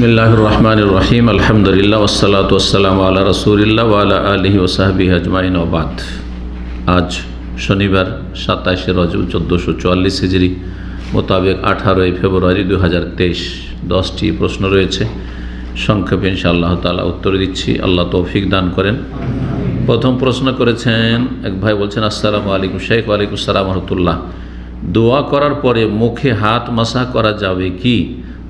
বিসমিল্লাহ রহমান রহিম আলহামদুলিল্লাহ ওসালাত ওসালাম আল্লাহ রসুলিল্লাহ ওয়ালা আলহি ওসাহাবি আজমাইন ওবাদ আজ শনিবার সাতাশে রজব চোদ্দোশো চুয়াল্লিশ হিজড়ি মোতাবেক আঠারোই ফেব্রুয়ারি দু হাজার তেইশ। দশটি প্রশ্ন রয়েছে। সংক্ষেপে ইনশাআল্লাহ তালা উত্তর দিচ্ছি। আল্লাহ তৌফিক দান করেন। প্রথম প্রশ্ন করেছেন, এক ভাই বলছেন, আসসালামু আলাইকুম শেখ ওয়ালাইকুম সালাম রহমতুল্লাহ। দোয়া করার পরে মুখে হাত মাসা করা যাবে কি?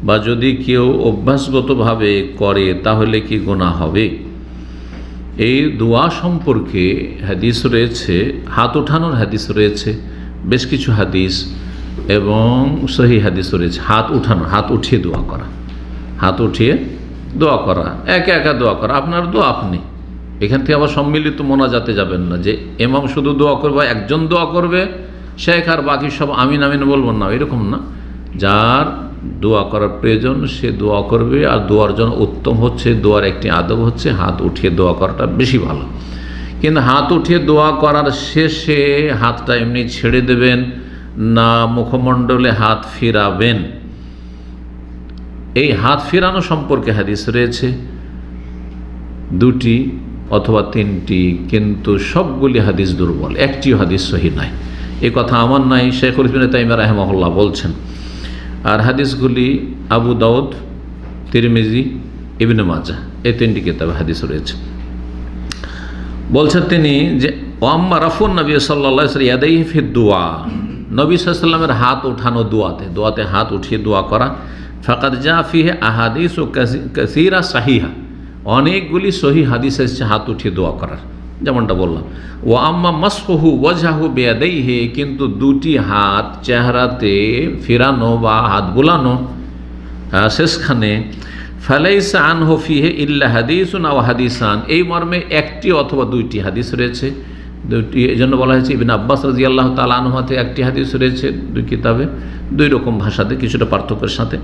বা যদি কেউ অভ্যাসগতভাবে করে, তাহলে কি গোনা হবে? এই দোয়া সম্পর্কে হাদিস রয়েছে, হাত ওঠানোর হাদিস রয়েছে, বেশ কিছু হাদিস এবং সহি হাদিস রয়েছে। হাত উঠানো, হাত উঠিয়ে দোয়া করা, হাত উঠিয়ে দোয়া করা, একা একা দোয়া করা, আপনার দোয়া আপনি। এখান থেকে আবার সম্মিলিত মোনাজাতে যাবেন না যে এমাম শুধু দোয়া করবে, একজন দোয়া করবে, শেখ আর বাকি সব আমিন আমিন বলব না, এরকম না। যার দোয়া করার প্রয়োজন, সে দোয়া করবে। আর দোয়ার জন্য উত্তম হচ্ছে, দোয়ার একটি আদব হচ্ছে হাত উঠিয়ে দোয়া করাটা বেশি ভালো। কিন্তু হাত উঠিয়ে দোয়া করার শেষে হাতটা এমনি ছেড়ে দেবেন, না মুখমণ্ডলে হাত ফিরাবেন। এই হাত ফিরানো সম্পর্কে হাদিস রয়েছে। দুটি অথবা তিনটি, কিন্তু সবগুলি হাদিস দুর্বল, একটিও হাদিস সহি নাই। এ কথা আমার নাই, শেখুল তাইমা রাহেমহল্লা বলছেন। আর হাদিসগুলি আবু দাউদ, তিরমিজি, ইবনে মাজা এই তিনটি কিতাবে হাদিস রয়েছে। বলছেন তিনি যে ওয়াম্মা রাফুন নবী সাল্লা ইয়াদাই ফি দোয়া। নবী সাল্লামের হাত উঠানো দোয়াতে দোয়াতে হাত উঠিয়ে দোয়া করা। ফাকাত জা ফিহে আহাদিস ও কাসিরা সাহিহা। অনেকগুলি সহি হাদিস এসেছে হাত উঠিয়ে দোয়া করার। যেমনটা বললাম। ও আম্মা মাসহু ওয়াজাহু বেয়াদেই হে কিন্তু দুটি হাত চেহারাতে ফেরানো বা হাত বোলানো শেষখানে ফালাইসা আন হফিহে ইল্লা হাদিসুন আও হাদিসান। এই মর্মে একটি অথবা দুইটি হাদিস রয়েছে। দুইটি এই জন্য বলা হয়েছে ইবিন আব্বাস রাজি আল্লাহ তালানহাতে একটি হাদিস রয়েছে দুই কিতাবে। দুই রকম ভাষাতে, কিছুটা পার্থক্যের সাথে।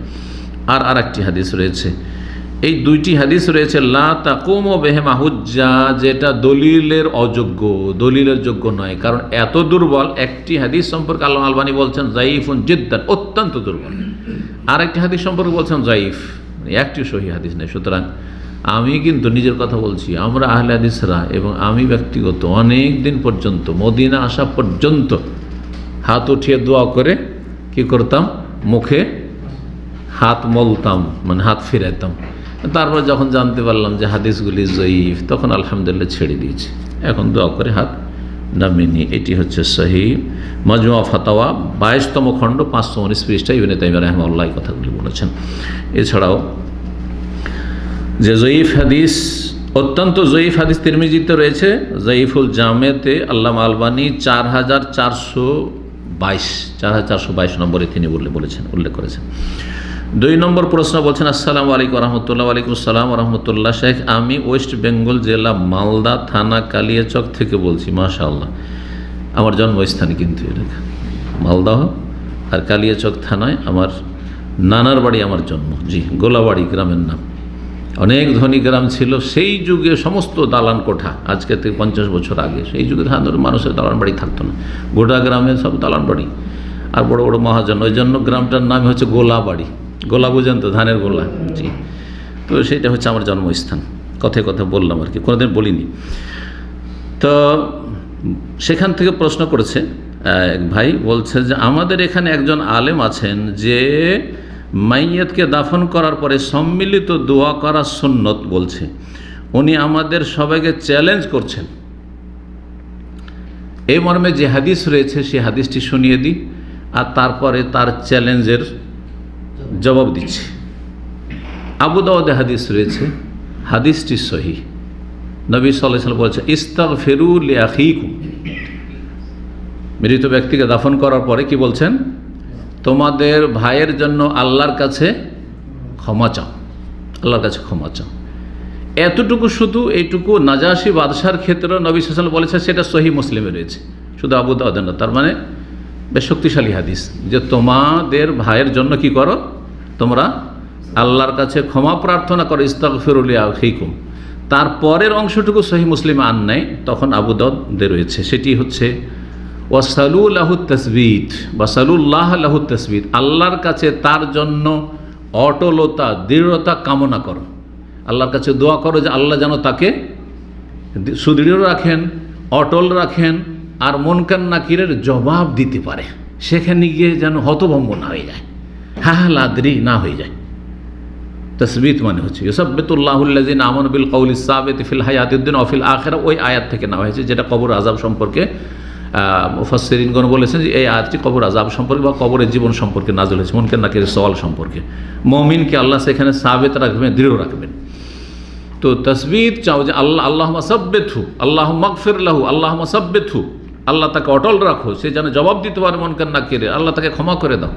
আর আর একটি হাদিস রয়েছে। এই দুইটি হাদিস রয়েছে, লা তাকুম বেহেমা হুজ্জা, যেটা দলিলের অযোগ্য, দলিলের যোগ্য নয়। কারণ এত দুর্বল, একটি হাদিস সম্পর্কে আল্লাহ আলবানি বলছেন জাইফুন জিদ্দান, অত্যন্ত দুর্বল। আর একটি হাদিস সম্পর্কে বলছেন জাইফ একটি সহি হাদিস নেই। সুতরাং আমি কিন্তু নিজের কথা বলছি, আমরা আহলে হাদিসরা এবং আমি ব্যক্তিগত অনেক দিন পর্যন্ত, মদিনা আসা পর্যন্ত হাত উঠিয়ে দোয়া করে কি করতাম? মুখে হাত মলতাম মানে হাত ফিরাইতাম। তারপর যখন জানতে পারলাম যে হাদিসগুলি জয়ীফ, তখন আলহামদুলিল্লাহ ছেড়ে দিয়েছি। এখন দোয়া করে হাত নামিনি এটি হচ্ছে সহি মজমা ফাতাওয়া, বাইশতম খণ্ড, পাঁচশো উনিশ পৃষ্ঠা ইবিন তাইম রহমাল্লাহ কথাগুলি বলেছেন। এছাড়াও যে জয়ীফ হাদিস, অত্যন্ত জয়ীফ হাদিস তিরমিজিতে রয়েছে, জয়ীফুল জামেতে আল্লাহ আলবানী চার হাজার চারশো বাইশ, চার হাজার চারশো বাইশ নম্বরে তিনি বলে বলেছেন, উল্লেখ করেছেন। দুই নম্বর প্রশ্ন বলছেন, আসসালামু আলাইকুম রহমতুল্লাহ আলাইকুম সালাম রহমতুল্লাহ শেখ। আমি ওয়েস্ট বেঙ্গল জেলা মালদা থানা কালিয়াচক থেকে বলছি, মাশাআল্লাহ। আমার জন্মস্থান কিন্তু এলাকা মালদাহ আর কালিয়াচক থানায় আমার নানার বাড়ি আমার জন্ম। জি, গোলাবাড়ি গ্রামের নাম। অনেক ধনী গ্রাম ছিল, সেই যুগে সমস্ত দালান কোঠা, আজকে থেকে পঞ্চাশ বছর আগে, সেই যুগে ধানের মানুষের দালান বাড়ি থাকতো না। গোটা গ্রামে সব দালান বাড়ি। আর বড় বড় মহাজন, ওই জন্য গ্রামটার নাম হচ্ছে গোলাবাড়ি। গোলা বুঝেন তো, ধানের গোলা। জি। তো সেটা হচ্ছে আমার জন্মস্থান। কথায় কথা বললাম আর কি, কোনোদিন বলিনি। তো সেখান থেকে প্রশ্ন করেছে, এক ভাই বলছে যে, আমাদের এখানে একজন আলেম আছেন যে মাইয়াতকে দাফন করার পরে সম্মিলিত দোয়া করা সুন্নত বলছে। উনি আমাদের সবাইকে চ্যালেঞ্জ করছেন। এই মর্মে যে হাদিস রয়েছে সেই হাদিসটি শুনিয়ে দিই। আর তারপরে তার চ্যালেঞ্জের জবাব দিচ্ছে। আবু হাদিস রয়েছে, হাদিসটি সহি। নবী সাল্লাহ বলছে ইস্তাক ফেরুল আখিকুম মৃত ব্যক্তিকে দাফন করার পরে কি বলছেন? তোমাদের ভাইয়ের জন্য আল্লাহর কাছে ক্ষমা চাও। আল্লাহর কাছে ক্ষমা চাও। এতটুকু শুধু এইটুকু নাজাসি বাদশার ক্ষেত্রে নবী সাল বলেছে সেটা সহি মুসলিমে রয়েছে। শুধু আবু না, তার মানে বেশ শক্তিশালী হাদিস যে তোমাদের ভাইয়ের জন্য কি করো? তোমরা আল্লাহর কাছে ক্ষমা প্রার্থনা করো ইস্তাক ফিরুলিয়া হিকুম তারপরের অংশটুকু সহি মুসলিম আন নাই, তখন আবু দাউদে রয়েছে। সেটি হচ্ছে ওয়াসালুল্লাহ তসবিদ ওয়াসালুল্লাহ লাহু তসবিদ আল্লাহর কাছে তার জন্য অটলতা, দৃঢ়তা কামনা করো। আল্লাহর কাছে দোয়া করো যে আল্লাহ যেন তাকে সুদৃঢ় রাখেন, অটল রাখেন আর মনকান নাকিরের জবাব দিতে পারে। সেখানে গিয়ে যেন হতভম্ব না হয়ে যায়। হা হা না হয়ে যায়। তসবিত মানে হচ্ছে ইসব্বতুল্লাহুল্লাজিন আমন বিল কৌল ইসাবেত ফিল হায়াতুদ্দিন অফিল আখেরা। ওই আয়াত থেকে নেওয়া হয়েছে, যেটা কবর আজাব সম্পর্কে মুফাসসিরিনগণ বলেছেন যে এই আয়াতটি কবর আজাব সম্পর্কে বা কবরের জীবন সম্পর্কে নাজল হয়েছে মনকে নাকের সওয়াল সম্পর্কে। মমিনকে আল্লাহ সেখানে সাবেত রাখবেন, দৃঢ় রাখবেন। তো তসবিদ চাও যে আল্লাহ আল্লাহ মাসাব্বেথু আল্লাহ মকফির লাহু আল্লাহ মাসাব্বেথু আল্লাহ তাকে অটল রাখো, সে যেন জবাব দিতে পারে মনকান না আল্লাহ তাকে ক্ষমা করে দাও।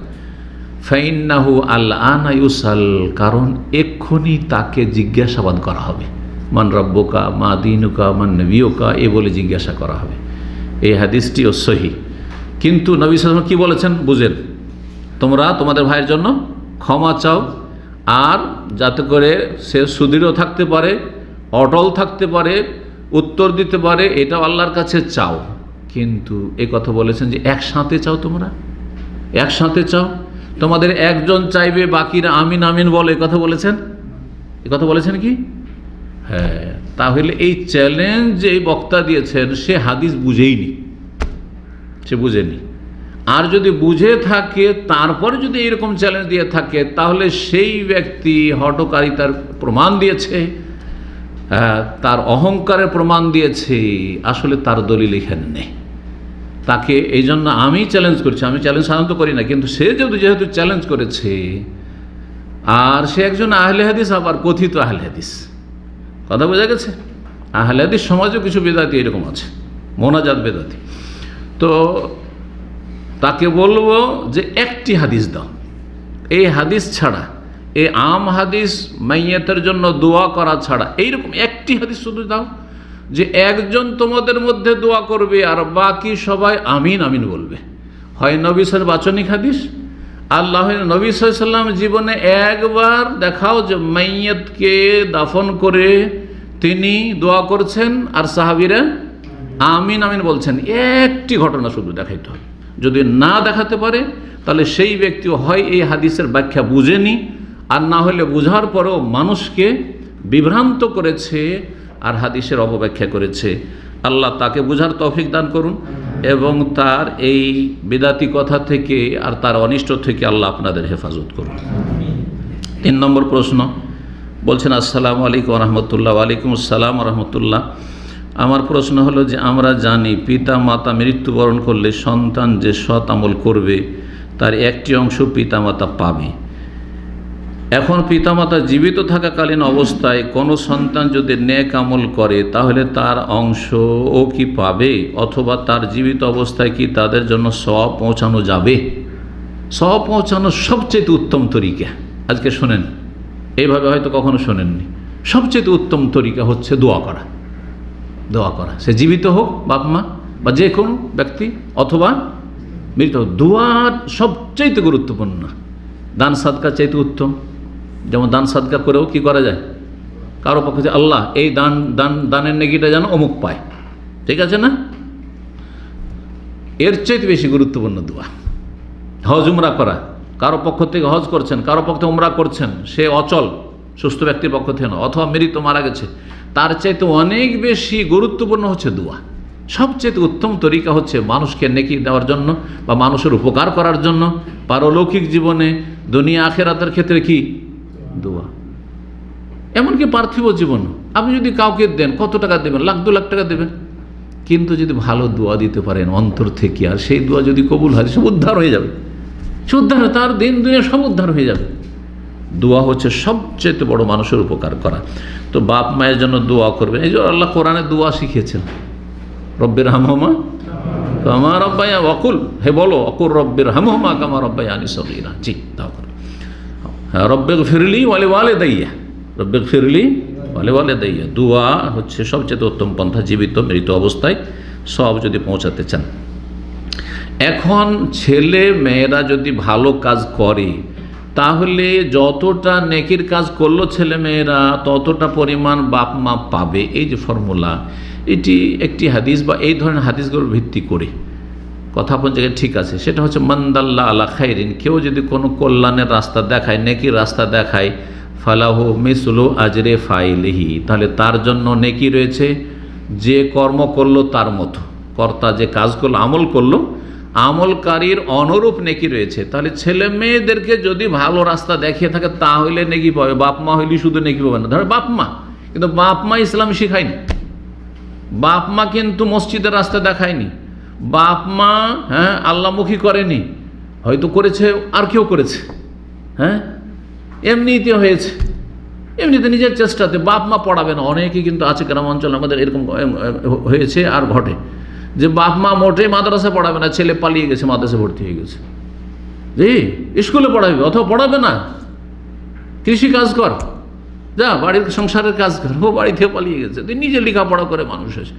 ফাইন্নাহু আল আনায়ুসাল কারণ এক্ষুনি তাকে জিজ্ঞাসাবাদ করা হবে। মান রব্বকা, মা দিনুকা, মান নবীকা এ বলে জিজ্ঞাসা করা হবে। এই হাদিসটিও সহি। কিন্তু নবী সালাম কী বলেছেন? বুঝেন। তোমরা তোমাদের ভাইয়ের জন্য ক্ষমা চাও, আর যাতে করে সে সুদৃঢ় থাকতে পারে, অটল থাকতে পারে, উত্তর দিতে পারে, এটাও আল্লাহর কাছে চাও। কিন্তু এ কথা বলেছেন যে একসাথে চাও তোমরা? একসাথে চাও? তোমাদের একজন চাইবে, বাকিরা আমিন আমিন বলে। কথা বলেছেন? এ কথা বলেছেন কি? হ্যাঁ তাহলে এই চ্যালেঞ্জ যে বক্তা দিয়েছেন, সে হাদিস বুঝেইনি। সে বুঝেনি। আর যদি বুঝে থাকে, তারপরে যদি এরকম চ্যালেঞ্জ দিয়ে থাকে, তাহলে সেই ব্যক্তি হটকারিতার প্রমাণ দিয়েছে তার অহংকারের প্রমাণ দিয়েছে, আসলে তার দলিল এখানে নেই। তাকে এই জন্য আমি চ্যালেঞ্জ করছি, আমি চ্যালেঞ্জ সাধারণত করি না, কিন্তু সে যেহেতু যেহেতু চ্যালেঞ্জ করেছে, আর সে একজন আহলে হাদিস, আবার কথিত আহলে হাদিস। কথা বোঝা গেছে? আহলে হাদিস সমাজেও কিছু বেদাতি এরকম আছে, মোনাজাত বেদাতি। তো তাকে বলব যে একটি হাদিস দাও। এই হাদিস ছাড়া, এই আম হাদিস মাইয়াতের জন্য দোয়া করা ছাড়া, এইরকম একটি হাদিস শুধু দাও যে একজন তোমাদের মধ্যে দোয়া করবে আর বাকি সবাই আমিন আমিন বলবে। হয় নবী সাল বাচনিক হাদিস? আল্লাহ নবী সাল্লাম জীবনে একবার দেখাও যে মাইয়াতকে দাফন করে তিনি দোয়া করছেন আর সাহাবিরা আমিন আমিন বলছেন। একটি ঘটনা শুধু দেখাইতে হবে। যদি না দেখাতে পারে, তাহলে সেই ব্যক্তি হয় এই হাদিসের ব্যাখ্যা বুঝেনি। আর না হলে বুঝার পরেও মানুষকে বিভ্রান্ত করেছে আর হাদিসের অপব্যাখ্যা করেছে। আল্লাহ তাকে বুঝার তৌফিক দান করুন এবং তার এই বেদাতি কথা থেকে আর তার অনিষ্ট থেকে আল্লাহ আপনাদের হেফাজত করুন। তিন নম্বর প্রশ্ন, বলছেন, আসসালামু আলাইকুম রহমতুল্লাহ ওয়ালাইকুম আসসালাম রহমতুল্লাহ আমার প্রশ্ন হলো যে, আমরা জানি পিতা মাতা মৃত্যুবরণ করলে সন্তান যে সৎ আমল করবে, তার একটি অংশ পিতা মাতা পাবে। এখন পিতামাতা জীবিত থাকাকালীন অবস্থায় কোনো সন্তান যদি ন্যাক আমল করে, তাহলে তার অংশ ও কি পাবে? অথবা তার জীবিত অবস্থায় কি তাদের জন্য সব পৌঁছানো যাবে? সব পৌঁছানোর সবচেয়ে উত্তম তরিকা। আজকে শোনেন, এইভাবে হয়তো কখনো শোনেননি। সবচেয়ে উত্তম তরিকা হচ্ছে দোয়া করা। দোয়া করা। সে জীবিত হোক, বাপ মা, বা যে কোনো ব্যক্তি, অথবা মৃত। দোয়া সবচাইতে গুরুত্বপূর্ণ। দান সাদকা চাইতে উত্তম। যেমন দান সাদকা করেও কি করা যায়? কারও পক্ষে যে আল্লাহ, এই দান দান, দানের নেকিটা যেন অমুক পায়। ঠিক আছে না? এর চাইতে বেশি গুরুত্বপূর্ণ দোয়া। হজ উমরা করা। কারও পক্ষ থেকে হজ করছেন, কারও পক্ষ উমরা করছেন, সে অচল, সুস্থ ব্যক্তির পক্ষ থেকে না, অথবা মৃত মারা গেছে, তার চাইতে অনেক বেশি গুরুত্বপূর্ণ হচ্ছে দোয়া। সবচেয়ে উত্তম তরিকা হচ্ছে মানুষকে নেকি দেওয়ার জন্য বা মানুষের উপকার করার জন্য। পারলৌকিক জীবনে, দুনিয়া, আখেরাতের ক্ষেত্রে কি দোয়া। এমনকি পার্থিব জীবন, আপনি যদি কাউকে দেন, কত টাকা দেবেন? লাখ, দু লাখ টাকা দেবেন? কিন্তু যদি ভালো দোয়া দিতে পারেন, অন্তর থেকে, আর সেই দোয়া যদি কবুল হয়, সে উদ্ধার হয়ে যাবে। সে উদ্ধার তার দিন দুনিয়া সব উদ্ধার হয়ে যাবে। দোয়া হচ্ছে সবচেয়ে বড় মানুষের উপকার করা। তো বাপ মায়ের জন্য দোয়া করবেন। এই যে আল্লাহ কোরআনে দোয়া শিখিয়েছেন। রব্বের হামহমা কামা রব্বাই অকুল হে বলো অকুর রব্বের হামহমা কামা রব্বাই আনি সগিরা। জি হ্যাঁ রব্বেক ফিরলি ওয়ালে ওয়ালে দাইয়া রব্বেক ফিরলি ওয়ালে ওয়ালে দাইয়া দোয়া হচ্ছে সবচেয়ে উত্তম পন্থা, জীবিত, মৃত অবস্থায় সব যদি পৌঁছাতে চান। এখন ছেলে মেয়েরা যদি ভালো কাজ করে, তাহলে যতটা নেকির কাজ করল ছেলে মেয়েরা, ততটা পরিমাণ বাপ মা পাবে। এই যে ফর্মুলা এটি একটি হাদিস বা এই ধরনের হাদিসগুলোর ভিত্তি করে। কথা আপন জায়গায় ঠিক আছে। সেটা হচ্ছে মন্দাল্লা আলা খাইরিন, কেউ যদি কোনো কল্যাণের রাস্তা দেখায় নেকির রাস্তা দেখায়, ফালাহু মিসলু আজরে ফাইলিহি। তাহলে তার জন্য নেকি রয়েছে, যে কর্ম করল তার মতো। কর্তা যে কাজ করল, আমল করল, আমলকারীর অনুরূপ নেকি রয়েছে। তাহলে ছেলে মেয়েদেরকে যদি ভালো রাস্তা দেখিয়ে থাকে তাহলে নেকি পাবে। বাপ মা হইলে শুধু নেকি পাবে না। ধরো বাপ মা, কিন্তু বাপ মা ইসলাম শিখায়নি। বাপ মা কিন্তু মসজিদের রাস্তা দেখায়নি। বাপ, মা হ্যাঁ আল্লামুখী করেনি। হয়তো করেছে, আর কেউ করেছে। হ্যাঁ? এমনিতে হয়েছে। এমনিতে নিজের চেষ্টাতে বাপ, মা পড়াবে না। অনেকেই কিন্তু আছে গ্রাম অঞ্চলে আমাদের এরকম হয়েছে আর ঘটে। যে বাপ, মা মোটেই মাদ্রাসা পড়াবে না, ছেলে পালিয়ে গেছে, মাদ্রাসা ভর্তি হয়ে গেছে। জি, স্কুলে পড়াবে, অথবা পড়াবে না। কৃষি কাজ কর। যা, বাড়ির সংসারের কাজ কর। ও বাড়ি থেকে পালিয়ে গেছে। তুই নিজে লেখাপড়া করে মানুষ আছে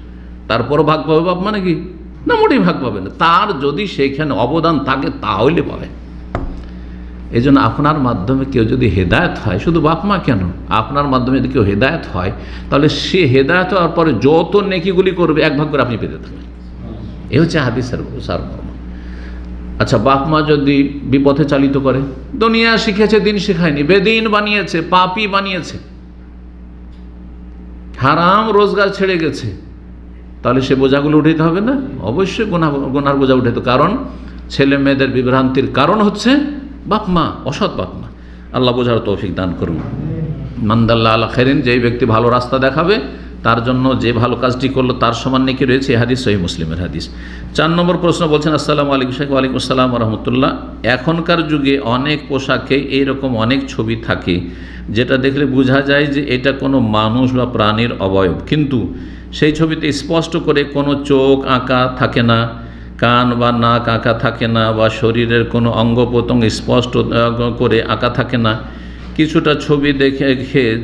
তারপরও ভাগ পাবে বাপ মানে কি না মোটেই ভাগ পাবে না। তার যদি সেইখানে অবদান থাকে, তাহলে পাবে এই জন্য আপনার মাধ্যমে কেউ যদি হেদায়ত হয়, শুধু বাপ মা কেন? আপনার মাধ্যমে যদি কেউ হেদায়ত হয়, তাহলে সে হেদায়ত হওয়ার পরে যত নেকিগুলি করবে, এক ভাগ করে আপনি পেতে থাকবেন। এ হচ্ছে হাদিসের সারমর্ম আচ্ছা বাপ মা যদি বিপথে চালিত করে, দুনিয়া শিখেছে, দিন শেখায়নি, বেদিন বানিয়েছে, পাপি বানিয়েছে, হারাম রোজগার ছেড়ে গেছে তাহলে সে বোঝাগুলো উঠাইতে হবে না? অবশ্যই গোনা গোনার বোঝা উঠে তো কারণ ছেলে মেয়েদের বিভ্রান্তির কারণ হচ্ছে বাপ মা, অসৎ বাপমা আল্লাহ বোঝার তৌফিক দান করুন। মান্দাল্লা আল্লাহ খেরিন যেই ব্যক্তি ভালো রাস্তা দেখাবে তার জন্য যে ভালো কাজটি করল তার সমান নাকি রয়েছে হাদিস সহি মুসলিমের হাদিস। চার নম্বর প্রশ্ন বলছেন, আসসালামু আলাইকুম শেখ ওয়ালাইকুম আসসালাম রহমতুল্লাহ এখনকার যুগে অনেক পোশাকে এইরকম অনেক ছবি থাকে, যেটা দেখলে বোঝা যায় যে এটা কোনো মানুষ বা প্রাণীর অবয়ব। কিন্তু সেই ছবিতে স্পষ্ট করে কোনো চোখ আঁকা থাকে না, কান বা নাক আঁকা থাকে না, বা শরীরের কোনো অঙ্গ প্রত্যঙ্গ স্পষ্ট করে আঁকা থাকে না। কিছুটা ছবি দেখে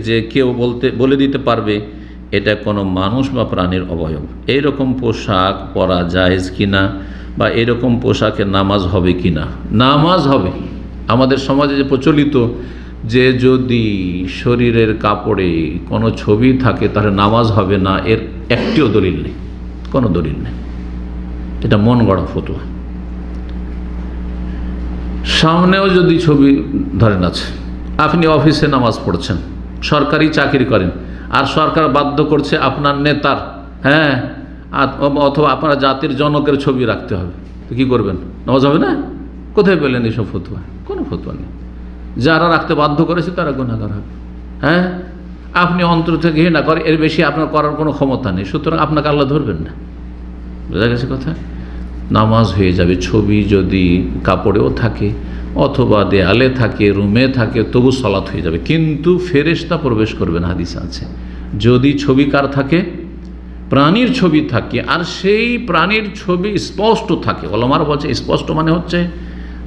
যে কেউ বলতে, বলে দিতে পারবে এটা কোনো মানুষ বা প্রাণীর অবয়ব। এইরকম পোশাক পরা জায়েজ কিনা বা এরকম পোশাকে নামাজ হবে কিনা? নামাজ হবে। আমাদের সমাজে যে প্রচলিত যে যদি শরীরের কাপড়ে কোনো ছবি থাকে, তাহলে নামাজ হবে না, এর একটিও দলিল নেই। কোনো দলিল নেই। এটা মন গড়া ফতুয়া। সামনেও যদি ছবি ধরেন আছে, আপনি অফিসে নামাজ পড়ছেন, সরকারি চাকরি করেন আর সরকার বাধ্য করছে আপনার নেতার হ্যাঁ অথবা আপনার জাতির জনকের ছবি রাখতে হবে। তো কী করবেন? নামাজ হবে না? কোথায় পেলেন এইসব ফতুয়া? কোনো ফতুয়া নেই। যারা রাখতে বাধ্য করেছে তারা গুণাগার হবে। হ্যাঁ? আপনি অন্তর থেকে ঘৃণা করেন, এর বেশি আপনার করার কোনো ক্ষমতা নেই। সুতরাং আপনাকে আল্লাহ ধরবেন না। বোঝা গেছে কথা? নামাজ হয়ে যাবে, ছবি যদি, কাপড়েও থাকে অথবা দেয়ালে থাকে, রুমে থাকে, তবু সলাৎ হয়ে যাবে। কিন্তু ফেরেশতা প্রবেশ করবে না হাদিস আছে। যদি ছবি কার থাকে, প্রাণীর ছবি থাকে, আর সেই প্রাণীর ছবি স্পষ্ট থাকে। অলমার বলছে, স্পষ্ট মানে হচ্ছে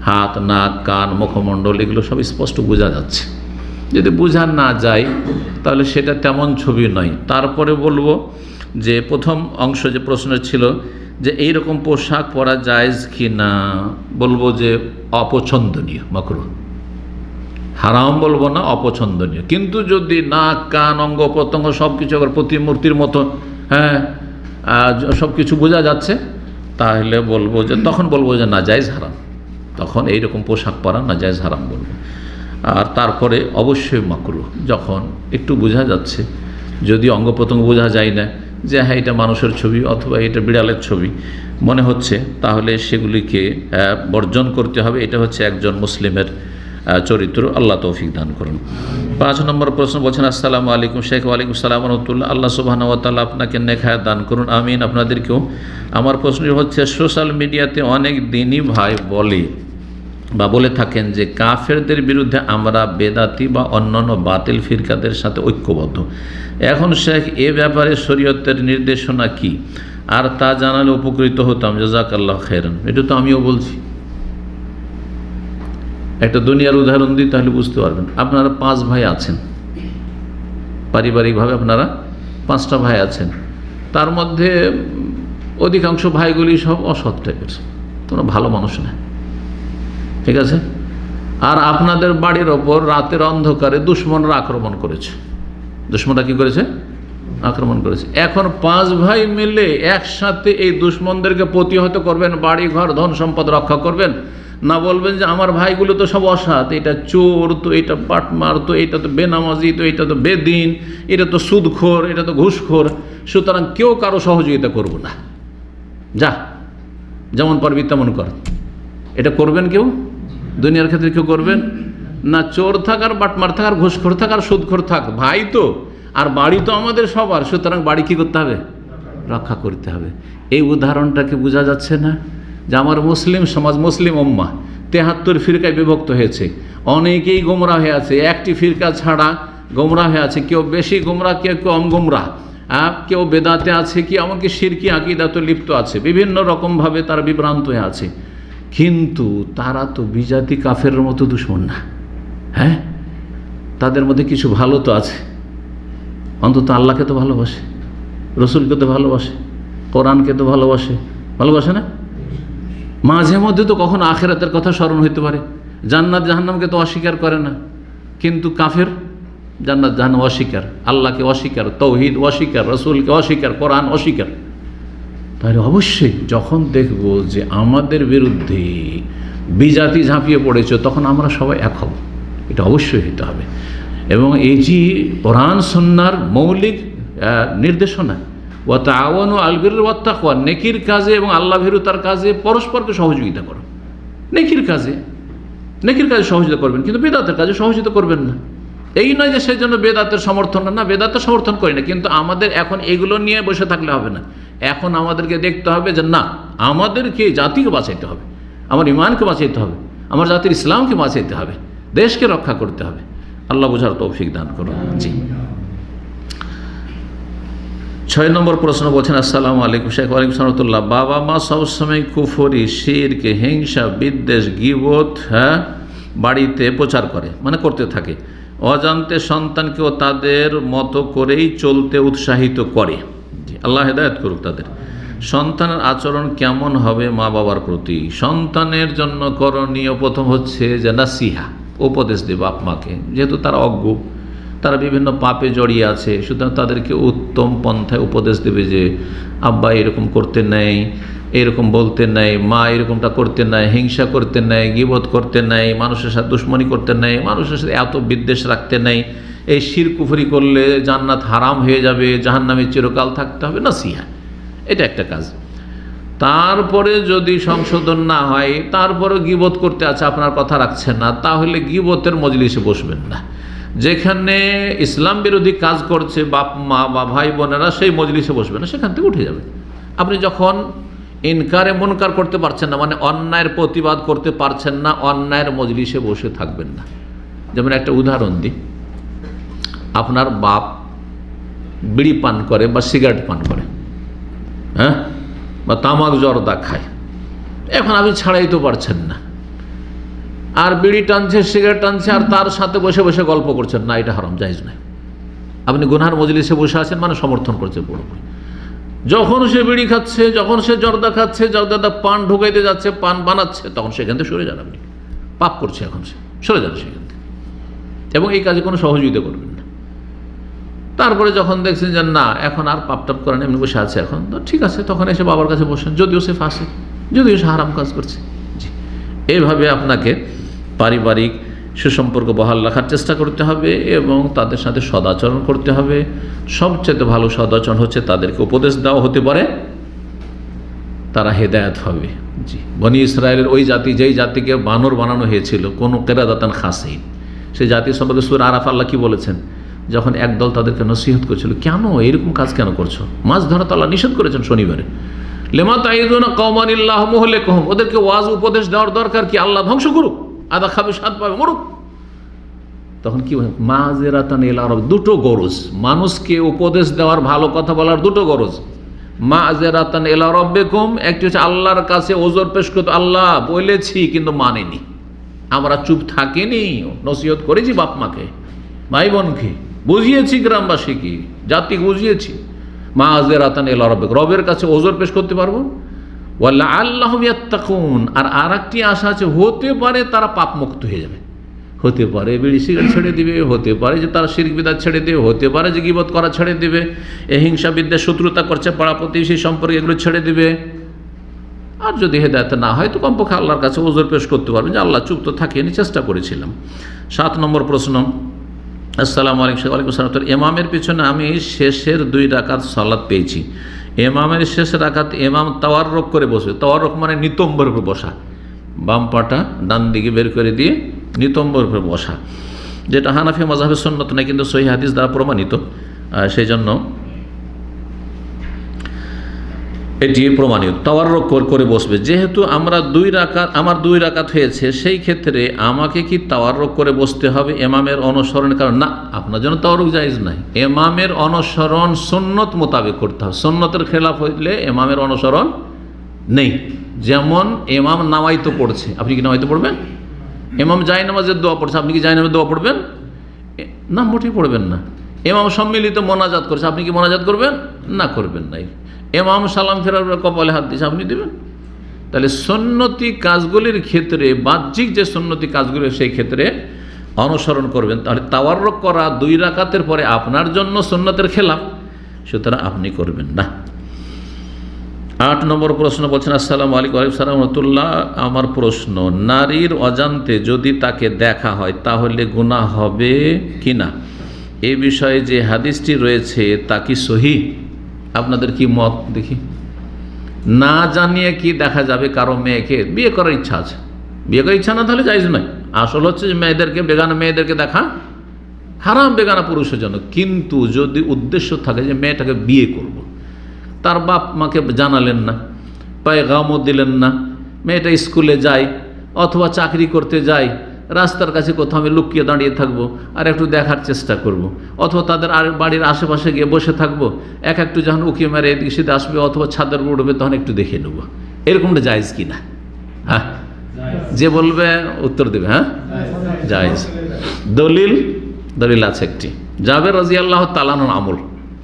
হাত, নাক, কান, মুখমণ্ডল, এগুলো সব স্পষ্ট বোঝা যাচ্ছে। যদি বোঝা না যায়, তাহলে সেটা তেমন ছবি নয়। তারপরে বলব যে, প্রথম অংশ যে প্রশ্ন ছিল যে এই রকম পোশাক পরা জায়েজ কি না বলব যে অপছন্দনীয় মকরু হারাম বলব না, অপছন্দনীয়। কিন্তু যদি নাক, কান, অঙ্গ, প্রত্যঙ্গ সব কিছু প্রতিমূর্তির মতো হ্যাঁ সব কিছু বোঝা যাচ্ছে, তাহলে বলব যে, তখন বলব যে না, জায়েজ হারাম। তখন এইরকম পোশাক পরা না, জায়েজ হারাম বলব। আর তারপরে অবশ্যই মাকরু যখন একটু বোঝা যাচ্ছে, যদি অঙ্গ প্রত্যঙ্গ বোঝা যায় না যে হ্যাঁ এটা মানুষের ছবি অথবা এটা বিড়ালের ছবি। মনে হচ্ছে তাহলে সেগুলিকে বর্জন করতে হবে। এটা হচ্ছে একজন মুসলিমের চরিত্র। আল্লাহ তৌফিক দান করুন। পাঁচ নম্বর প্রশ্ন বলছেন, আসসালামু আলাইকুম শেখ, ওয়ালাইকুম সালাম রহমতুল্লাহ। আল্লাহ সুবাহান তাল্লাহ আপনাকে নেখায় দান করুন। আমিন। আপনাদেরকেও। আমার প্রশ্ন হচ্ছে, সোশ্যাল মিডিয়াতে অনেক দিনই ভাই বলে বা বলে থাকেন যে কাফেরদের বিরুদ্ধে আমরা বেদাতি বা অন্যান্য বাতিল ফিরকাদের সাথে ঐক্যবদ্ধ। এখন শেখ, এ ব্যাপারে শরীয়তের নির্দেশনা কি? আর তা জানালে উপকৃত হতাম। জাজাক আল্লাহ খেরন এটা তো আমিও বলছি। একটা দুনিয়ার উদাহরণ দিই, তাহলে বুঝতে পারবেন। আপনারা পাঁচ ভাই আছেন। পারিবারিকভাবে আপনারা পাঁচটা ভাই আছেন। তার মধ্যে অধিকাংশ ভাইগুলি সব অসৎ টাইপের কোনো ভালো মানুষ না। ঠিক আছে? আর আপনাদের বাড়ির ওপর রাতের অন্ধকারে দুশ্মনরা আক্রমণ করেছে। দুশ্মনরা কি করেছে? আক্রমণ করেছে। এখন পাঁচ ভাই মিলে একসাথে এই দুশ্মনদেরকে প্রতিহত করবেন বাড়ি ঘর ধন সম্পদ রক্ষা করবেন। না বলবেন যে, আমার ভাইগুলো তো সব অসৎ এটা চোর তো, এটা পাটমার তো, এটা তো বেনামাজি তো, এটা তো বেদিন, এটা তো সুদখোর, এটা তো ঘুষখোর। সুতরাং কেউ কারও সহযোগিতা করব না। যা, যেমন পারবি তেমন কর। এটা করবেন কেউ? দুনিয়ার ক্ষেত্রে কেউ করবেন? না চোর থাক আর বাটমার থাক আর ঘুষখোর থাক আর সুদখোর থাক, ভাই তো। আর বাড়ি তো আমাদের সবার, সুতরাং বাড়ি কী করতে হবে? রক্ষা করতে হবে। এই উদাহরণটাকে বোঝা যাচ্ছে না যে আমার মুসলিম সমাজ, মুসলিম উম্মা তেহাত্তর ফিরকায় বিভক্ত হয়েছে। অনেকেই গোমরা হয়ে আছে। একটি ফিরকা ছাড়া গোমরা হয়ে আছে। কেউ বেশি গোমরা, কেউ কম গোমরা। কেউ বেদাতে আছে কি এমনকি সিরকি আকিদাতে লিপ্ত আছে। বিভিন্ন রকমভাবে তারা বিভ্রান্ত হয়ে আছে। কিন্তু তারা তো বিজাতি কাফের মতো দুশ্মন না। হ্যাঁ? তাদের মধ্যে কিছু ভালো তো আছে। অন্তত আল্লাহকে তো ভালোবাসে, রসুলকে তো ভালোবাসে, কোরআনকে তো ভালোবাসে। ভালোবাসে না? মাঝে মধ্যে তো কখনো আখেরাতের কথা স্মরণ হইতে পারে। জান্নাত জাহান্নামকে তো অস্বীকার করে না। কিন্তু কাফের জান্নাত জাহান্নাম অস্বীকার। আল্লাহকে অস্বীকার, তৌহিদ অস্বীকার, রসুলকে অস্বীকার, কোরআন অস্বীকার। তাহলে অবশ্যই যখন দেখব যে আমাদের বিরুদ্ধে বিজাতি ঝাঁপিয়ে পড়েছে, তখন আমরা সবাই এক হব। এটা অবশ্যই হতে হবে। এবং এই যে কোরআন সন্ন্যার মৌলিক নির্দেশনা ও তাওয়ান ও আলবির ওয়াত্তাকুয়া নেকির কাজে এবং আল্লাহ ভীরুতার কাজে পরস্পরকে সহযোগিতা করো। নেকির কাজে নেকির কাজে সহযোগিতা করবেন, কিন্তু বেদাতের কাজে সহযোগিতা করবেন না। এই নয় যে সেই জন্য বেদাতের সমর্থন না বেদাতের সমর্থন করি না, কিন্তু আমাদের এখন এগুলো নিয়ে বসে থাকলে হবে না। এখন আমাদেরকে দেখতে হবে যে না, আমাদেরকে জাতিকে বাঁচাইতে হবে, আমার ইমানকে বাঁচাইতে হবে, আমার জাতির ইসলামকে বাঁচাইতে হবে, দেশকে রক্ষা করতে হবে। আল্লাহ বোঝার তৌফিক দান করুন। জি। ছয় নম্বর প্রশ্ন বলছেন, আসসালামু আলাইকুম শেখ, ওয়ালাইকুম সালামতুল্লাহ বাবা মা সবসময় কুফরি, শিরকে, হিংসা, বিদ্বেষ, গিবত হ্যাঁ বাড়িতে প্রচার করে মানে করতে থাকে। অজান্তে সন্তানকেও তাদের মতো করেই চলতে উৎসাহিত করে। আল্লাহ হেদায়ত করুক তাদের। সন্তানের আচরণ কেমন হবে মা বাবার প্রতি? সন্তানের জন্য করণীয় প্রথম হচ্ছে যে নাসিহা, উপদেশ দেব বাপ মাকে যেহেতু তারা অজ্ঞ। তারা বিভিন্ন পাপে জড়িয়ে আছে, সুতরাং তাদেরকে উত্তম পন্থায় উপদেশ দেবে যে, আব্বা, এরকম করতে নেই, এরকম বলতে নেই, মা এরকমটা করতে নেই, হিংসা করতে নেই, গিবত করতে নেই, মানুষের সাথে দুশ্মনী করতে নেই, মানুষের সাথে এত বিদ্বেষ রাখতে নেই, এই শির কুফরি করলে জান্নাত হারাম হয়ে যাবে, জাহান্নামে চিরকাল থাকতে হবে। না সিহা এটা একটা কাজ। তারপরে যদি সংশোধন না হয় তারপরে গিবত করতে আছে, আপনার কথা রাখছেন না, তাহলে গিবতের মজলিসে বসবেন না। যেখানে ইসলাম বিরোধী কাজ করছে বাপ, মা বা ভাই বোনেরা সেই মজলিসে বসবে না, সেখান থেকে উঠে যাবে। আপনি যখন ইনকারে মনকার করতে পারছেন না মানে অন্যায়ের প্রতিবাদ করতে পারছেন না, অন্যায়ের মজলিসে বসে থাকবেন না। যেমন একটা উদাহরণ দিই। আপনার বাপ বিড়ি পান করে বা সিগারেট পান করে হ্যাঁ? বা তামাক জর্দা খায়। এখন আপনি ছাড়াইতে পারছেন না। আর বিড়ি টানছে, সিগারেট টানছে, আর তার সাথে বসে বসে গল্প করছেন। না, এটা হারাম, জায়জ নাই আপনি গুনহার মজলিসে বসে আছেন মানে সমর্থন করছে পুরোপুরি যখন সে বিড়ি খাচ্ছে, যখন সে জর্দা খাচ্ছে জর্দাটা পান ঢুকাইতে যাচ্ছে, পান বানাচ্ছে, তখন সেখান থেকে সরে যান আপনি। পাপ করছে এখন সে, সরে যান সেখান থেকে। এবং এই কাজে কোনো সহযোগিতা করবেন না। তারপরে যখন দেখছেন যে, না, এখন আর পাপ টাপ করেন এমনি বসে আছে এখন, তো ঠিক আছে, তখন এসে বাবার কাছে বসেন। যদিও সে ফাঁসে, যদিও সে হারাম কাজ করছে। জি। এইভাবে আপনাকে পারিবারিক সুসম্পর্ক বহাল রাখার চেষ্টা করতে হবে এবং তাদের সাথে সদাচরণ করতে হবে। সবচেয়ে ভালো সদাচরণ হচ্ছে তাদেরকে উপদেশ দেওয়া হতে পারে। তারা হেদায়াত হবে। জি। বনি ইসরায়েলের ওই জাতি, যেই জাতিকে বানর বানানো হয়েছিল, কোনো কেরাদাতান খাসেই সেই জাতি সম্পর্কে সুর আরাফ আল্লাহ কি বলেছেন? যখন একদল তাদেরকে নসিহত করছিল, কেন? এরকম কাজ কেন করছ? মাছ ধরা তো নিষেধ করেছেন শনিবারে। লেমা তাইদুনা কৌমানিল্লাহ মোহলে কহম ওদেরকে ওয়াজ, উপদেশ দেওয়ার দরকার কি? আল্লাহ ধ্বংস করুক। আদা খাবে, স্বাদ পাবে, মরুক। তখন কি হয়? মাজেরাতান এল আরব দুটো গরজ। মানুষকে উপদেশ দেওয়ার ভালো কথা বলার দুটো গরজ। মাজেরাতান এল আরবে কম একটি হচ্ছে আল্লাহর কাছে ওজোর পেশ করতে আল্লাহ, বলেছি কিন্তু মানেনি। আমরা চুপ থাকিনি, নসিহত করেছি বাপ মাকে, ভাই বোনকে, বুঝিয়েছি গ্রামবাসীকে, জাতিকে বুঝিয়েছি। মা আজের আতান এল রবে রবের কাছে ওজোর পেশ করতে পারব? ওয়াল্লা আল্লাহ ইয়াত্তাকুন। আর আর একটি আশা আছে, হতে পারে তারা পাপ মুক্ত হয়ে যাবে। হতে পারে বিড়ি সিগারেট ছেড়ে দিবে, হতে পারে যে তার শিরিক বিদাত ছেড়ে দেবে, হতে পারে যে গিবত করা ছেড়ে দিবে, এ হিংসা বিদ্যা শত্রুতা করছে পাড়া প্রতিবেশী সম্পর্কে এগুলো ছেড়ে দিবে। আর যদি হেদায়ত না হয়, তো কমপক্ষে আল্লাহর কাছে ওজোর পেশ করতে পারবেন যে আল্লাহ চুপ তো থাকিয়ে নি চেষ্টা করেছিলাম। সাত নম্বর প্রশ্ন, আসসালামু আলাইকুম, ওয়ালাইকুম সালাম তো এমামের পিছনে আমি শেষের দুই রাকাত সালাদ পেয়েছি। এমামের শেষ রাখাত এমাম তাওয়ার রোগ করে বসবে। তাওয়ার রোগ মানে নিতম্বর উপর বসা। বাম পাটা ডান দিকে বের করে দিয়ে নিতম্বর উপরে বসা। যেটা হানাফি মজাহের সন্ন্যত নয় কিন্তু সহি হাদিস দ্বারা প্রমাণিত। সেই জন্য এটি প্রমাণিত তাওয়ারক করে বসবে। যেহেতু আমরা দুই রাকাত, আমার দুই রাকাত হয়েছে, সেই ক্ষেত্রে আমাকে কি তাওয়ারক করে বসতে হবে? এমামের অনুসরণের কারণ, না, আপনার জন্য তাওয়ারক জায়জ নাই। এমামের অনুসরণ সন্ন্যত মোতাবেক করতে হবে। সন্ন্যতের খেলাফ হইলে এমামের অনুসরণ নেই। যেমন এমাম নামাইতো পড়ছে। আপনি কি নামাইতো পড়বেন? এমাম জাই নামাজের দোয়া পড়ছে। আপনি কি জাই নামাজের দোয়া পড়বেন? না, মোটেই পড়বেন না। এমাম সম্মিলিত মোনাজাত করছে। আপনি কি মোনাজাত করবেন? না, করবেন নাই। এমাম সালাম ফেরার কপালে হাত দিয়েছে, আপনি দেবেন? তাহলে সন্নতি কাজগুলির ক্ষেত্রে, বাহ্যিক যে সন্নতি কাজগুলি সেই ক্ষেত্রে অনুসরণ করবেন। তাহলে তাওয়ারক করা দুই রাকাতের পরে আপনার জন্য সন্ন্যতের খেলাফ, সুতরাং আপনি করবেন না। আট নম্বর প্রশ্ন বলছেন, আসসালাম আলাইকুম আলাইকুম সালাম, রহমতুল্লাহ। আমার প্রশ্ন, নারীর অজান্তে যদি তাকে দেখা হয়, তাহলে গুনাহ হবে কি না? এ বিষয়ে যে হাদিসটি রয়েছে, তা কি সহি? আপনাদের কি মত দেখি? না জানিয়ে কি দেখা যাবে কারও মেয়েকে? বিয়ে করার ইচ্ছা আছে। বিয়ে করার ইচ্ছা না তাহলে যাইজ নয়। আসল হচ্ছে যে মেয়েদেরকে, বেগানা মেয়েদেরকে দেখা হারাম, বেগানা পুরুষের জন্য। কিন্তু যদি উদ্দেশ্য থাকে যে মেয়েটাকে বিয়ে করব। তার বাপ মাকে জানালেন না, পায়গামও দিলেন না, মেয়েটা স্কুলে যায় অথবা চাকরি করতে যায় রাস্তার কাছে কোথাও আমি লুকিয়ে দাঁড়িয়ে থাকব আর একটু দেখার চেষ্টা করব। অথবা তাদের আর বাড়ির আশেপাশে গিয়ে বসে থাকব। এক একটু যখন উকি মারে এদিকে সেদিকে আসবে অথবা ছাদের উঠবে তখন একটু দেখে নেব। এরকমটা জায়জ কি না হ্যাঁ? যে বলবে উত্তর দেবে হ্যাঁ? জায়জ। দলিল? দলিল আছে একটি। জাবের রাজি আল্লাহ তালানোর আমল।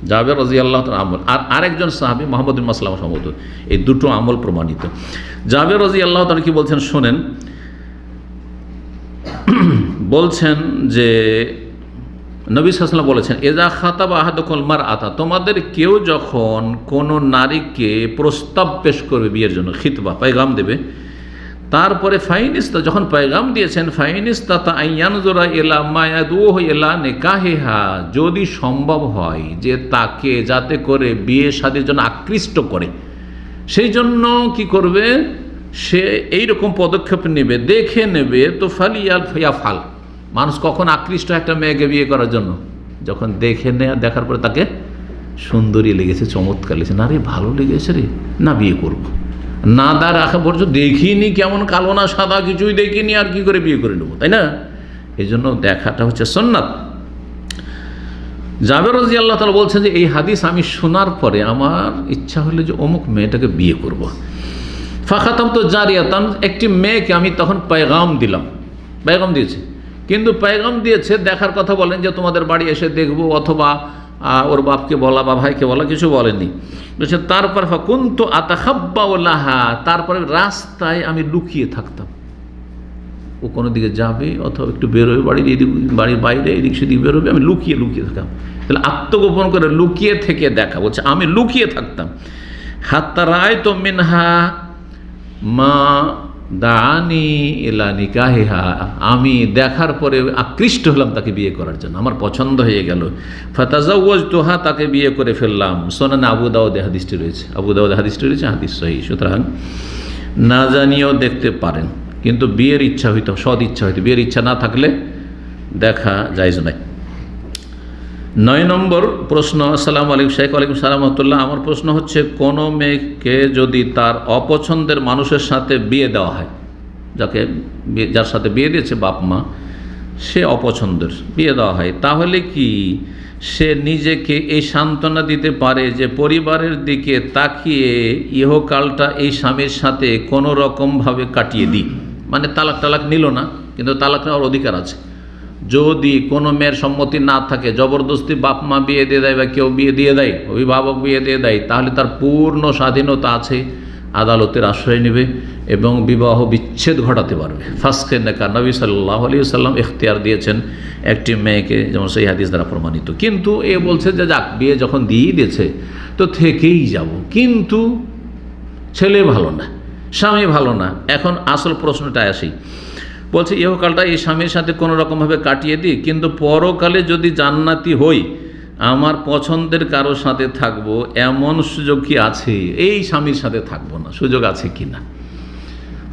জাবের রাজি আল্লাহ আমল। আর আরেকজন সাহাবি মোহাম্মদ মাসলাম সম্ভবত। এই দুটো আমল প্রমাণিত। জাবের রাজি আল্লাহ তালা কি বলছেন? শোনেন বলছেন যে নবী সাল্লাম বলেছেন এজা খাতাব আহাদকল মার আতা তোমাদের কেউ যখন কোনো নারীকে প্রস্তাব পেশ করবে বিয়ের জন্য, খিতবা, পায়গাম দেবে, তারপরে ফাইনিস্তা, যখন পায়গাম দিয়েছেন, ফাইনিস্তা তা আইয়ানজোরা এলা মায়াদু এলা নেকাহেহা, যদি সম্ভব হয় যে তাকে যাতে করে বিয়ে শাদির জন্য আকৃষ্ট করে, সেই জন্য কি করবে? সে এই রকম পদক্ষেপ নেবে, দেখে নেবে, তো ফালিয়াল ফিয়া ফাল মানুষ কখন আকৃষ্ট একটা মেয়েকে বিয়ে করার জন্য? যখন দেখে নেয়া, দেখার পরে তাকে সুন্দরী লেগেছে, চমৎকার লেগেছে। না রে, ভালো লেগেছে রে, না বিয়ে করব। না দা রাখা পর্যন্ত দেখিনি, কেমন কালো না সাদা, কিছুই দেখিনি, আর কি করে বিয়ে করে নেব, তাই না? এই জন্য দেখাটা হচ্ছে সন্ন্যাত জাবের রাজি আল্লাহ তালা বলছেন যে, এই হাদিস আমি শোনার পরে আমার ইচ্ছা হলো যে অমুক মেয়েটাকে বিয়ে করব। ফাঁকাতাম তো জারিয়াতাম একটি মেয়েকে আমি তখন পায়গাম দিলাম। পায়গাম দিয়েছে। কিন্তু পায়গাম দিয়েছে, দেখার কথা বলেন যে তোমাদের বাড়ি এসে দেখব, অথবা ওর বাপকে বলা বা ভাইকে বলা, কিছু বলেনি। বলছে, তারপর কুন্তু আতাহাব্বা লাহা তারপরে রাস্তায় আমি লুকিয়ে থাকতাম। ও কোনো দিকে যাবে, অথবা একটু বেরোবে, বাড়ির এদিক, বাড়ির বাইরে, এদিক সেদিক বেরোবে, আমি লুকিয়ে লুকিয়ে থাকতাম। তাহলে আত্মগোপন করে লুকিয়ে থেকে দেখা। বলছে, আমি লুকিয়ে থাকতাম। হাত্তা রায় তো মিনহা মা দানি এলা নিকাহিহা। আমি দেখার পরে আকৃষ্ট হলাম তাকে বিয়ে করার জন্য। আমার পছন্দ হয়ে গেল। ফাতাজাউজ তোহা তাকে বিয়ে করে ফেললাম। সোনান আবু দাউদে হাদিসটি রয়েছে। আবু দাউদে হাদিসটি রয়েছে, হাদিস সহি। সুতরাং না জানিয়েও দেখতে পারেন। কিন্তু বিয়ের ইচ্ছা হইতো, সদ ইচ্ছা হইতো। বিয়ের ইচ্ছা না থাকলে দেখা যায় নাই। নয় নম্বর প্রশ্ন, আসসালামু আলাইকুম, শেখ আলাইকুম সালামতুল্লাহ আমার প্রশ্ন হচ্ছে, কোনো মেয়েকে যদি তার অপছন্দের মানুষের সাথে বিয়ে দেওয়া হয়, যাকে যার সাথে বিয়ে দিয়েছে বাপ মা, সে অপছন্দের বিয়ে দেওয়া হয়, তাহলে কি সে নিজেকে এই সান্ত্বনা দিতে পারে যে পরিবারের দিকে তাকিয়ে ইহকালটা এই স্বামীর সাথে কোনো রকমভাবে কাটিয়ে দিই? মানে তালাক টালাক নিল না, কিন্তু তালাক নেওয়ার অধিকার আছে। যদি কোনো মেয়ের সম্মতি না থাকে, জবরদস্তি বাপ মা বিয়ে দিয়ে দেয় বা কেউ বিয়ে দিয়ে দেয়, অভিভাবক বিয়ে দিয়ে দেয়, তাহলে তার পূর্ণ স্বাধীনতা আছে, আদালতের আশ্রয় নেবে এবং বিবাহ বিচ্ছেদ ঘটাতে পারবে। ফাসকে নেকা নবী সাল্লাহ আলী সাল্লাম এখতিয়ার দিয়েছেন একটি মেয়েকে, যেমন সেই হাদিস দ্বারা প্রমাণিত। কিন্তু এ বলছে যে যাক, বিয়ে যখন দিয়েই দিয়েছে, তো থেকেই যাব। কিন্তু ছেলে ভালো না, স্বামী ভালো না। এখন আসল প্রশ্নটা আসি। বলছে, ইহকালটা এই স্বামীর সাথে কোনো রকমভাবে কাটিয়ে দিই, কিন্তু পরকালে যদি জান্নাতি হই, আমার পছন্দের কারও সাথে থাকব, এমন সুযোগ কি আছে? এই স্বামীর সাথে থাকব না, সুযোগ আছে কি না?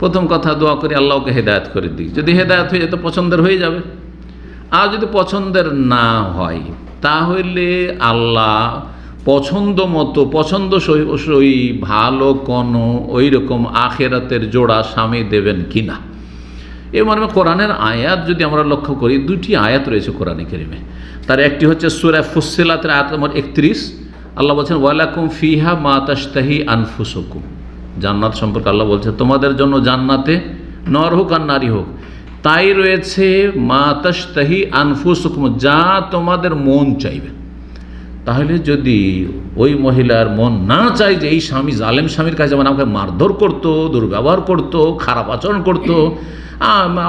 প্রথম কথা, দোয়া করি আল্লাহকে হেদায়ত করে দিই। যদি হেদায়ত হয়ে যেত, পছন্দের হয়ে যাবে। আর যদি পছন্দের না হয়, তাহলে আল্লাহ পছন্দ মতো, পছন্দ সই ভালো কোনো ওই রকম আখেরাতের জোড়া স্বামী দেবেন কি না? এ মর্মে কোরআনের আয়াত যদি আমরা লক্ষ্য করি দুটি আয়াত রয়েছে কোরআনে কেরিমে। তার একটি হচ্ছে সুরা ফুসিলাতের আয়াত নম্বর একত্রিশ। আল্লাহ বলছেন, ওয়ালাকুম ফিহা মা তাস্তাহি আনফুসকুম। জান্নাত সম্পর্কে আল্লাহ বলছে, তোমাদের জন্য জান্নাতে নর হোক আর নারী হোক, তাই রয়েছে মা তাস্তাহি আনফুসকুম, যা তোমাদের মন চাইবে। তাহলে যদি ওই মহিলার মন না চাই যে এই স্বামী জালেম স্বামীর কাছে যেমন আমাকে মারধর করতো, দুর্ব্যবহার করতো, খারাপ আচরণ করতো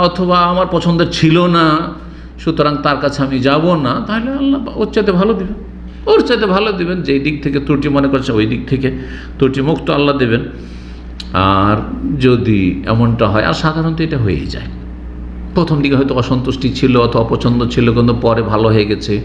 অথবা আমার পছন্দের ছিল না, সুতরাং তার কাছে আমি যাব না, তাহলে আল্লাহ ওর চাইতে ভালো দিবেন। ওর চাইতে ভালো দিবেন, যেই দিক থেকে ত্রুটি মনে করছে ওই দিক থেকে ত্রুটি মুক্ত আল্লাহ দেবেন। আর যদি এমনটা হয়, আর সাধারণত এটা হয়েই যায়। প্রথম দিকে হয়তো অসন্তুষ্টি ছিল অথবা অপছন্দ ছিল, কিন্তু পরে ভালো হয়ে গেছে।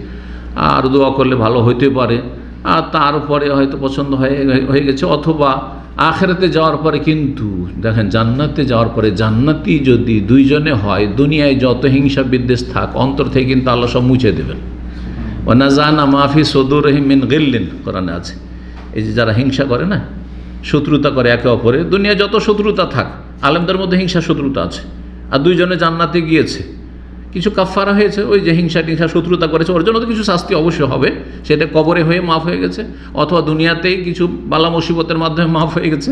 আর দোয়া করলে ভালো হইতে পারে। আর তারপরে হয়তো পছন্দ হয়ে হয়ে গেছে। অথবা আখেরাতে যাওয়ার পরে কিন্তু, দেখেন জান্নাতে যাওয়ার পরে জান্নাতি যদি দুইজনে হয়, দুনিয়ায় যত হিংসা বিদ্বেষ থাক, অন্তর থেকে কিন্তু আল্লাহ সব মুছে দেবেন। ওনাজানা মাফি সদুর রহিমিন গিল্লিন, কোরআনে আছে। এই যে যারা হিংসা করে না, শত্রুতা করে একে অপরে দুনিয়া যত শত্রুতা থাক, আলেমদের মধ্যে হিংসা শত্রুতা আছে। আর দুইজনে জান্নাতে গিয়েছে। কিছু কাফারা হয়েছে, ওই যে হিংসা টিংসা, শত্রুতা করেছে, ওর জন্য তো কিছু শাস্তি অবশ্যই হবে। সেটা কবরে হয়ে মাফ হয়ে গেছে, অথবা দুনিয়াতেই কিছু বালা মুসিবতের মাধ্যমে মাফ হয়ে গেছে।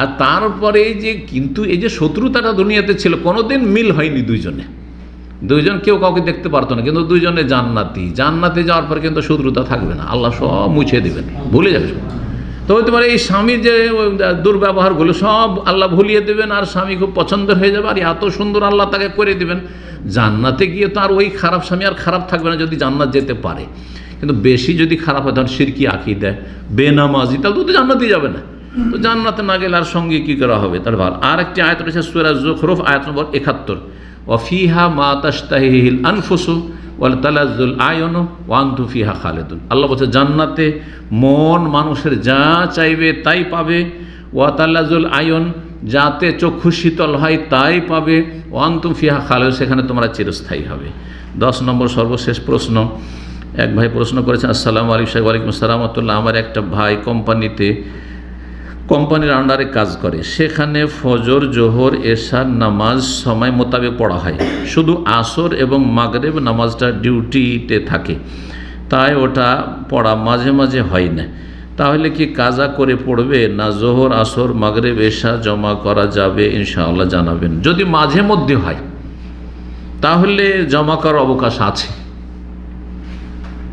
আর তারপরে যে, কিন্তু এই যে শত্রুতাটা দুনিয়াতে ছিল, কোনোদিন মিল হয়নি দুইজনে। দুইজন কেউ কাউকে দেখতে পারতো না, কিন্তু দুইজনে জান্নাতি। জান্নাতে যাওয়ার পর কিন্তু শত্রুতা থাকবে না, আল্লাহ সব মুছে দেবেন। ভুলে যাবে সব। তো হতে পারে এই স্বামীর যে দুর্ব্যবহারগুলো সব আল্লাহ ভুলিয়ে দেবেন, আর স্বামী খুব পছন্দ হয়ে যাবে, আর এত সুন্দর আল্লাহ তাকে করে দেবেন। জান্নাতে গিয়ে তো আর ওই খারাপ স্বামী আর খারাপ থাকবে না যদি জান্নাত যেতে পারে। কিন্তু বেশি যদি খারাপ হয় তখন সিরকি আঁকি দেয় বেনামাজি, তাহলে তো জান্নাতেই যাবে না। তো জান্নাতে না গেলে আর সঙ্গে কী করা হবে? তার ভালো। আর একটি আয়ত রয়েছে সুরাজ জোখরফ, আয়াত নম্বর একাত্তর। ওয়াফিহা মা তাস্তাহিল আনফুসু ওয়াল তালাজুল আয়ন ওয়ান্তু ফিহা খালেদুল আল্লাহ বলছে, জান্নাতে মন মানুষের যা চাইবে তাই পাবে। ওয়া তাল্লাজুল আয়ন যাতে চক্ষু শীতল হয় তাই পাবে। ওয়ান্তু ফিহা খালেদ, সেখানে তোমরা চিরস্থায়ী হবে। দশ নম্বর সর্বশেষ প্রশ্ন। এক ভাই প্রশ্ন করেছেন, আসসালামু আলাইকুম সাহেব আলাইকুম সালামতুল্লাহ আমার একটা ভাই কোম্পানিতে, কোম্পানির আন্ডারে কাজ করে। সেখানে ফজর, জোহর, এশার নামাজ সময় মোতাবেক পড়া হয়। শুধু আসর এবং মাগরেব নামাজটা ডিউটিতে থাকে। তাই ওটা পড়া মাঝে মাঝে হয় না। তাহলে কি কাজা করে পড়বে না জোহর, আসর, মাগরেব, এশা জমা করা যাবে? ইনশাআল্লাহ জানাবেন। যদি মাঝে মধ্যে হয়, তাহলে জমা করার অবকাশ আছে।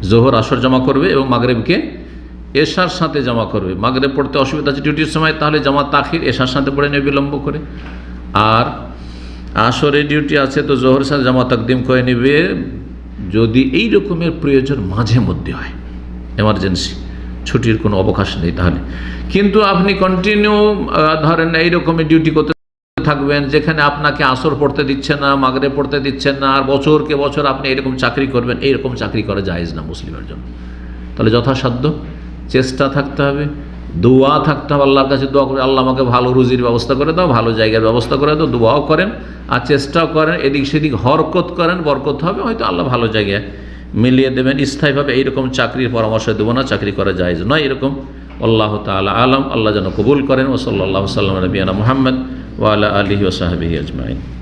জোহর, আসর জমা করবে এবং মাগরেবকে এশার সাথে জমা করবে। মাগরেব পড়তে অসুবিধা আছে ডিউটির সময়, তাহলে জমা তাখির, এশার সাথে পড়ে নেবে বিলম্ব করে। আর আসরে ডিউটি আছে তো জোহর সাথে জমা তাকদিম করে নেবে। যদি এই রকমের প্রয়োজন মাঝে মধ্যে হয়, এমার্জেন্সি। ছুটির কোনো অবকাশ নেই তাহলে। কিন্তু আপনি কন্টিনিউ ধরেন এই রকমের ডিউটি করতে থাকবেন, যেখানে আপনাকে আসর পড়তে দিচ্ছে না মাগরে পড়তে দিচ্ছেন না, আর বছরকে বছর আপনি এরকম চাকরি করবেন, এইরকম চাকরি করা জায়েজ না মুসলিমের জন্য। তাহলে যথাসাধ্য, চেষ্টা থাকতে হবে, দোয়া থাকতে হবে, আল্লাহর কাছে দোয়া করে, আল্লাহ আমাকে ভালো রুজির ব্যবস্থা করে দাও, ভালো জায়গার ব্যবস্থা করে দাও, দোয়াও করেন, আর চেষ্টাও করেন, এদিক সেদিক হরকত করেন, বরকত হবে, হয়তো আল্লাহ ভালো জায়গায় মিলিয়ে দেবেন, স্থায়ীভাবে এইরকম চাকরির পরামর্শ দেবো না, চাকরি করা যায় নয় এরকম। আল্লাহ তালা আলম, আল্লাহ যেন কবুল করেন ও সাল্লাহ সাল্লাম রবিয়ানা মোহাম্মদ ওয়ালা আলহি ওসাহাবি আজমাইন।